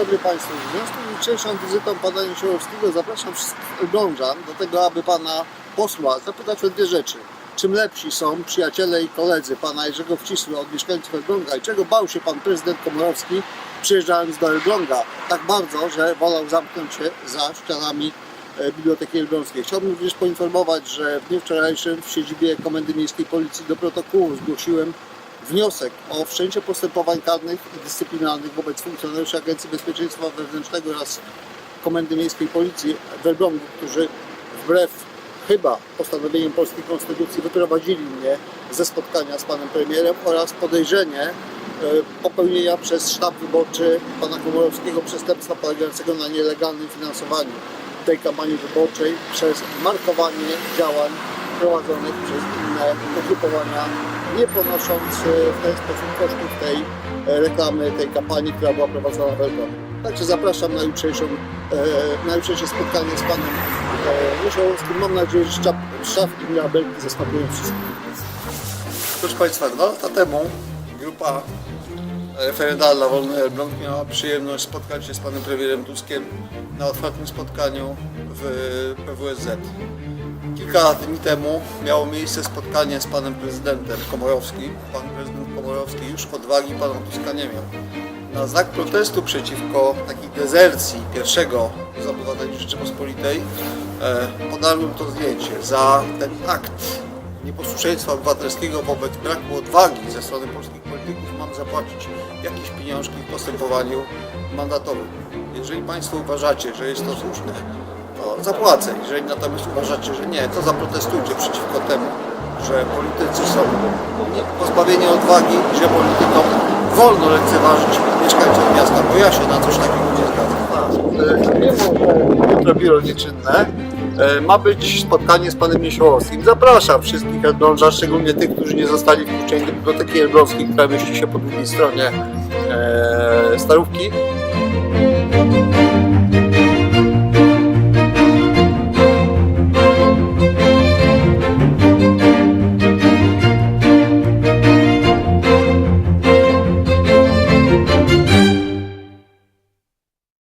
dobry Państwu. W związku z jutrzejszą wizytą Pana Niesiołowskiego zapraszam wszystkich Elblążan do tego, aby Pana posła zapytać o dwie rzeczy. Czym lepsi są przyjaciele i koledzy Pana Jerzego Wcisły od mieszkańców Elbląga i czego bał się Pan Prezydent Komorowski przyjeżdżając do Elbląga tak bardzo, że wolał zamknąć się za ścianami e, Biblioteki Elbląskiej. Chciałbym również poinformować, że w dniu wczorajszym w siedzibie Komendy Miejskiej Policji do protokołu zgłosiłem wniosek o wszczęcie postępowań karnych i dyscyplinarnych wobec funkcjonariuszy Agencji Bezpieczeństwa Wewnętrznego oraz Komendy Miejskiej Policji w Elblągu, którzy wbrew chyba postanowieniom polskiej konstytucji wyprowadzili mnie ze spotkania z panem premierem oraz podejrzenie e, popełnienia przez sztab wyborczy pana Komorowskiego przestępstwa polegającego na nielegalnym finansowaniu tej kampanii wyborczej przez markowanie działań prowadzonych przez inne ugrupowania, nie ponosząc e, w ten sposób kosztów tej e, reklamy, tej kampanii, która była prowadzona w Elblągu. Także zapraszam na, jutrzejszą, e, na jutrzejsze spotkanie z panem Myszołowskim. Mam nadzieję, że sztab, szaf i zasmakują wszystkim. Proszę Państwa, dwa lata temu grupa referendalna Wolny Elbląg miała przyjemność spotkać się z panem premierem Tuskiem na otwartym spotkaniu w PWSZ. Kilka dni temu miało miejsce spotkanie z panem prezydentem Komorowskim. Pan prezydent Komorowski już odwagi pana Tuska nie miał. Na znak protestu przeciwko takiej dezercji pierwszego z obywateli Rzeczypospolitej e, podarłem to zdjęcie. Za ten akt nieposłuszeństwa obywatelskiego wobec braku odwagi ze strony polskich polityków mam zapłacić jakieś pieniążki w postępowaniu mandatowym. Jeżeli Państwo uważacie, że jest to słuszne, to zapłacę. Jeżeli natomiast uważacie, że nie, to zaprotestujcie przeciwko temu, że politycy są pozbawieni odwagi, że politykom wolno lekceważyć mieszkańców miasta, bo ja się na coś takiego nie zgadzam. Mimo, że jutro biuro nieczynne, e, E, ma być spotkanie z panem Jesiołowskim. Zapraszam wszystkich Elbląża, szczególnie tych, którzy nie zostali wpuszczeni do Biblioteki Elbląskiej, która mieści się po drugiej stronie e, starówki.